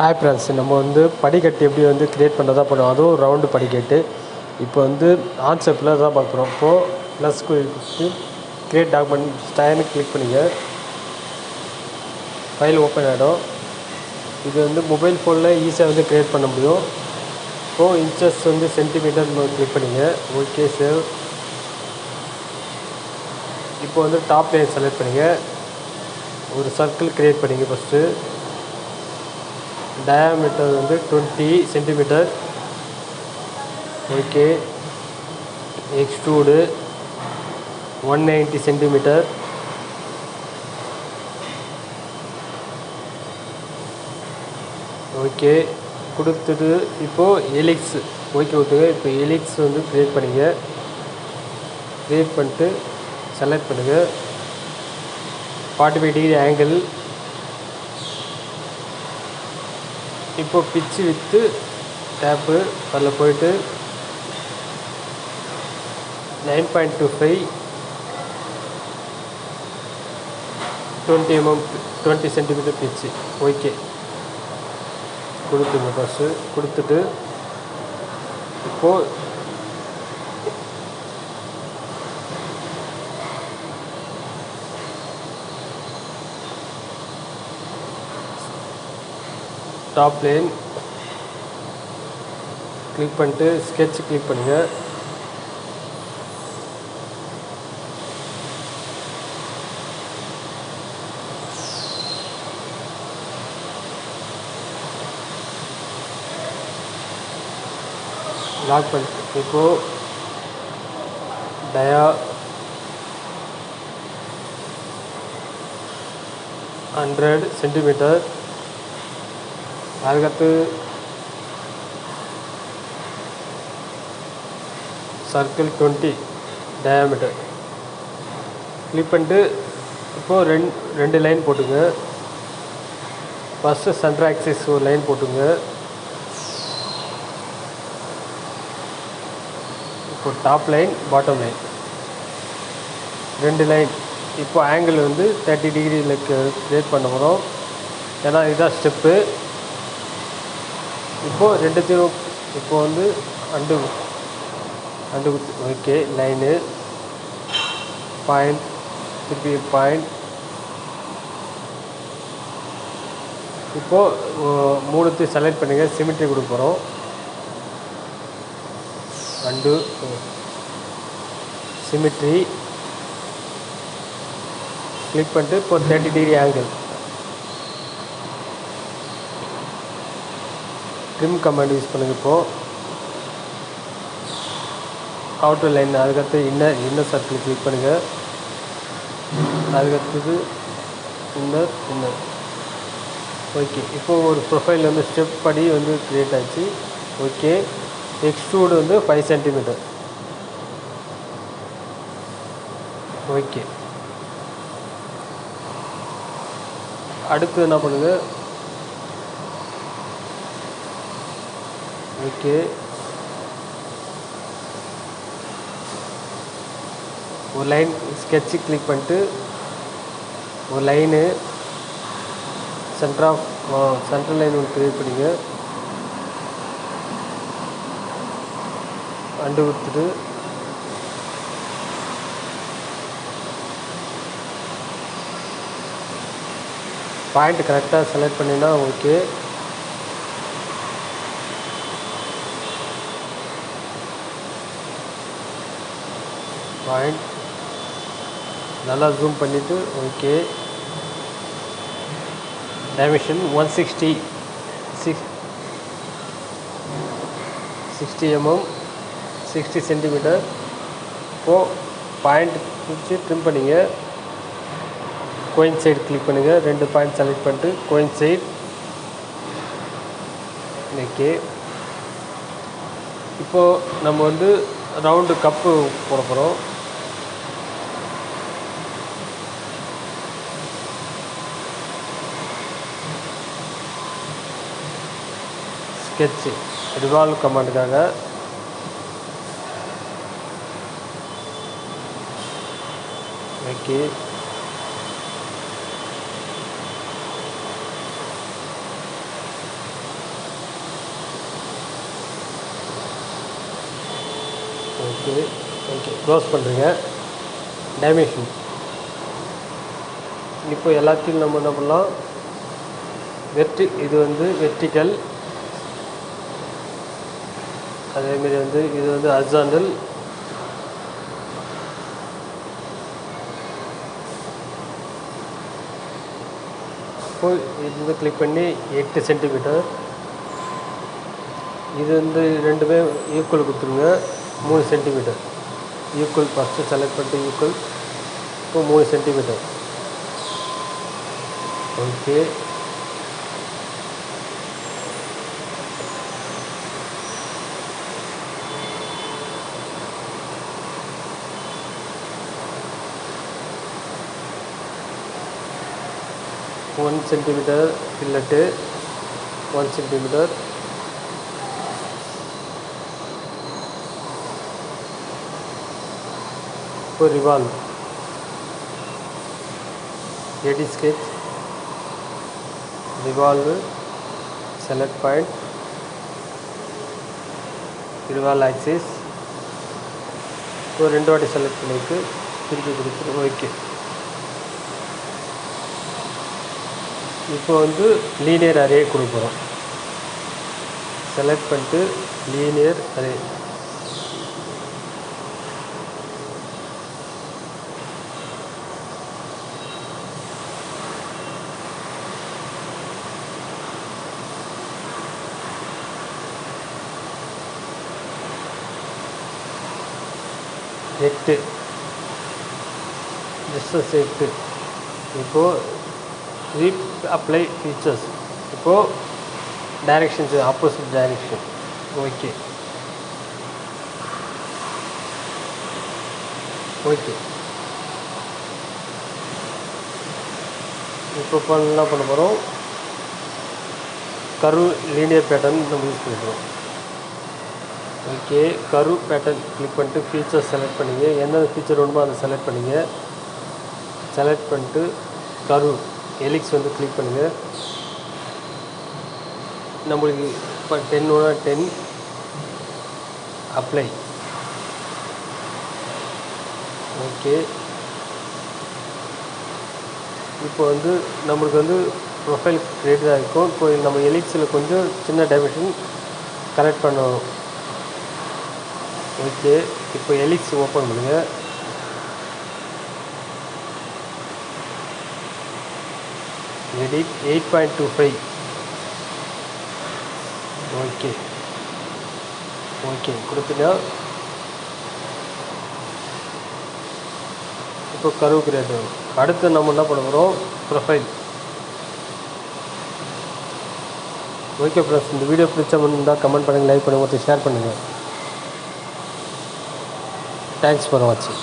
Hi friends நம்ம வந்து படிக்கட்டு எப்படி வந்து க்ரியேட் பண்ணுறதா பண்ணுவோம். அதுவும் ரவுண்டு படிக்கட்டு. இப்போ வந்து ஆன்செப்பில் தான் பார்க்குறோம் இப்போது ப்ளஸ் குறிப்பிட்டு க்ரியேட் டாக்குமெண்ட் ஸ்டைன்னு கிளிக் பண்ணிங்க. ஃபைல் ஓப்பன் ஆகிடும் இது வந்து மொபைல் ஃபோனில் ஈஸியாக வந்து க்ரியேட் பண்ண முடியும். இப்போது இன்ச்சஸ் வந்து சென்டிமீட்டர் கிளிக் பண்ணிங்க. ஓகே சேவ் இப்போ வந்து டாப் லைன் செலக்ட் பண்ணிங்க. ஒரு சர்க்கிள் க்ரியேட் பண்ணிங்க ஃபஸ்ட்டு டயாமீட்டர் வந்து twenty centimetre okay extrude one ninety centimetre okay கொடுத்துட்டு இப்போது எலிக்ஸ் ஓகே கொடுத்துங்க இப்போ எலிக்ஸ் வந்து க்ரியேட் பண்ணிங்க. க்ரியேட் பண்ணிட்டு செலக்ட் பண்ணுங்கள் ஃபார்ட்டி ஃபைவ் டிகிரி ஆங்கிள் இப்போ பிச்சு வித்து டேப்பு அதில் போய்ட்டு nine point two five twenty MM twenty centimetre pitch okay கொடுத்துங்க பஸ்ஸு கொடுத்துட்டு இப்போது டாப் லைன் கிளிக் பண்ணிட்டு ஸ்கெட்ச் கிளிக் பண்ணுங்கள் லாக் பண்ணிட்டு இப்போது டயா ஹண்ட்ரட் சென்டிமீட்டர் அதுக்கடுத்து சர்க்கிள் டுவெண்ட்டி டயாமீட்டர் கிளிக் பண்ணிட்டு இப்போது ரெண்டு ரெண்டு லைன் போட்டுங்க. ஃபஸ்ட்டு சென்டர் ஆக்சிஸ் ஒரு லைன் போட்டுங்க. இப்போ டாப் லைன் பாட்டம் லைன் ரெண்டு லைன் இப்போ ஆங்கிள் வந்து தேர்ட்டி டிகிரியில் க்ரியேட் பண்ண போகிறோம் ஏன்னா இதுதான் ஸ்டெப்பு இப்போது ரெண்டுத்தையும் இப்போது வந்து அண்டு அண்டு ஓகே லைனு பாயிண்ட் திருப்பி பாயிண்ட் இப்போது மூணுத்து செலக்ட் பண்ணுங்கள் சிமெட்ரி கொடுக்க போகிறோம் அண்டு சிமெட்ரி கிளிக் பண்ணிட்டு இப்போ thirty degree angle trim command use பண்ணுங்க இப்போது அவுட்டர் லைன் அதுக்கடுத்து இன்னர் இன்னர் சர்க்கிள் கிளிக் பண்ணுங்கள் அதுக்கடுத்தது இன்னர் இன்னர் ஓகே இப்போது ஒரு ப்ரொஃபைல் வந்து ஸ்டெப் படி வந்து க்ரியேட் ஆச்சு. ஓகே எக்ஸ்ட்ரூடு வந்து ஃபைவ் சென்டிமீட்டர் ஓகே அடுத்து என்ன பண்ணுங்கள் ஓகே. ஒரு லைன் ஸ்கெட்சு கிளிக் பண்ணிட்டு ஒரு line centre of central line ஒன்று க்ரியேட் பண்ணிங்க. அண்டு கொடுத்துட்டு பாயிண்ட் கரெக்டாக செலக்ட் பண்ணினா ஓகே பாயிண்ட் நல்லா ஜூம் பண்ணிவிட்டு okay dimension one sixty six sixty MM sixty centimetre இப்போது பாயிண்ட் பிடிச்சி ட்ரிம் பண்ணிங்க. கோயின் சைடு கிளிக் பண்ணுங்கள் ரெண்டு பாயிண்ட் செலக்ட் பண்ணிட்டு கோயின் சைடு ஓகே இப்போது நம்ம வந்து ரவுண்டு கப்பு போட போகிறோம் ஸ்கெட்ச்சு ரிவால்வ் கமாண்டுக்காக. ஓகே. ஓகே. ஓகே. க்ளோஸ் பண்ணுறீங்க டைமென்ஷன் இப்போ எல்லாத்தையும் நம்ம என்ன பண்ணலாம்? வெர்டி இது வந்து வெர்டிக்கல் அதேமாரி வந்து இது வந்து ஹரிசாண்டல் இப்போ இது வந்து கிளிக் பண்ணி எட்டு சென்டிமீட்டர் இது வந்து ரெண்டுமே ஈக்குவல் கொடுத்துருங்க. மூணு சென்டிமீட்டர் ஈக்குவல் ஃபஸ்ட்டு செலக்ட் பண்ணிட்டு ஈக்குவல் இப்போ மூணு centimetre okay one centimetre fillet one centimetre இப்போ revolve edit sketch revolve select point revolve axis இப்போ ரெண்டு வாட்டி செலக்ட் பண்ணிட்டு திருப்பி கொடுத்துரு ஓகே இப்போ வந்து லீனியர் அரே கொடுக்குறோம் செலக்ட் பண்ணிட்டு லீனியர் அரே எட்டு ஜஸ்டஸ் எட்டு இப்போது ரீப் அப்ளை ஃபீச்சர்ஸ் இப்போது directions opposite direction okay okay இப்போ பண்ண என்ன பண்ண போகிறோம் கரு லீனியர் பேட்டர்ன் நம்ம யூஸ் பண்ணிக்கிறோம். ஓகே கரு பேட்டர்ன் கிளிக் பண்ணிட்டு ஃபீச்சர் செலக்ட் பண்ணிங்க. எந்தெந்த ஃபீச்சர் வேணுமோ அதை செலக்ட் பண்ணிங்க. செலக்ட் பண்ணிட்டு கரு. எலிக்ஸ் வந்து கிளிக் பண்ணுங்கள் நம்மளுக்கு இப்போ டென் ஒன்றா டென் அப்ளை ஓகே இப்போ வந்து நம்மளுக்கு வந்து ப்ரொஃபைல் கிரியேட் ஆகிருக்கும் இப்போ நம்ம எலிக்ஸில் கொஞ்சம் சின்ன டைமென்ஷன் கரெக்ட் பண்ணணும். ஓகே இப்போ எலிக்ஸ் ஓப்பன் பண்ணுங்கள் edit eight point two five okay okay கொடுத்துட்டா இப்போ கருவு கிரியேட் ஆகும் அடுத்து நம்ம என்ன பண்ண போகிறோம் ப்ரொஃபைல் ஓகே ஃப்ரெண்ட்ஸ் இந்த வீடியோ பிடிச்ச இருந்தால் கமெண்ட் பண்ணுங்கள் லைக் பண்ணுங்கள் ஒருத்தர் ஷேர் பண்ணுங்கள் தேங்க்ஸ் ஃபார் வாட்சிங்